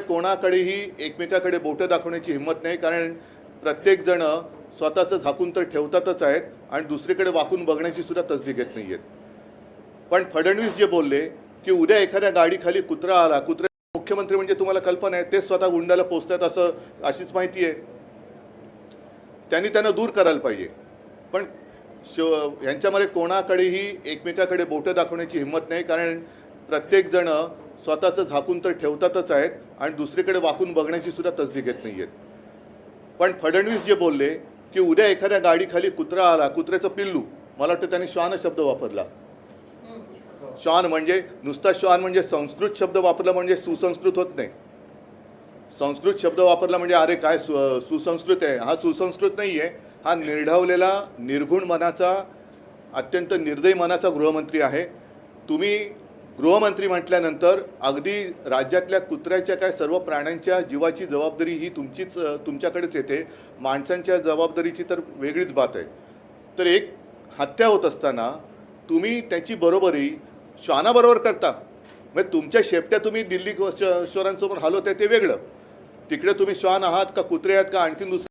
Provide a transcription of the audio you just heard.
कोणाकडेही एकमेकाकडे बोटं दाखवण्याची हिंमत नाही कारण प्रत्येकजण स्वतःचं झाकून तर ठेवतातच आहेत आणि दुसरीकडे वाकून बघण्याची सुद्धा तसदी घेत नाही आहेत पण फडणवीस जे बोलले की उद्या एखाद्या गाडीखाली कुत्रा आला कुत्रे मुख्यमंत्री म्हणजे तुम्हाला कल्पना आहे तेच स्वतः गुंडाला पोचतात असं अशीच माहिती आहे. त्यांनी त्यांना दूर करायला पाहिजे. पण शिव यांच्यामध्ये कोणाकडेही एकमेकाकडे बोटं दाखवण्याची हिंमत नाही कारण प्रत्येकजण स्वतःचं झाकून तर ठेवतातच आहेत आणि दुसरीकडे वाकून बघण्याची सुद्धा तसदी घेत नाही आहेत पण फडणवीस जे बोलले की उद्या एखाद्या गाडीखाली कुत्रा आला कुत्र्याचं पिल्लू मला वाटतं त्यांनी श्वान शब्द वापरला. श्वान म्हणजे नुसता श्वान म्हणजे संस्कृत शब्द वापरला म्हणजे सुसंस्कृत होत नाही. संस्कृत शब्द वापरला म्हणजे अरे काय सु सुसंस्कृत आहे? हा सुसंस्कृत नाही आहे हा निर्ढवलेला निर्गुण मनाचा अत्यंत निर्दयी मनाचा गृहमंत्री आहे. तुम्ही गृहमंत्री म्हटल्यानंतर अगदी राज्यातल्या कुत्र्याच्या काय सर्व प्राण्यांच्या जीवाची जबाबदारी ही तुमचीच तुमच्याकडेच येते. माणसांच्या जबाबदारीची तर वेगळीच बात आहे. तर एक हत्या होत असताना तुम्ही त्याची बरोबरी श्वानाबरोबर करता. म्हणजे तुमच्या शेपट्या तुम्ही दिल्ली शहरांसमोर शोरांसमोर आहे ते वेगळं. तिकडे तुम्ही श्वान आहात का कुत्रे आहात का आणखीन दुसरं?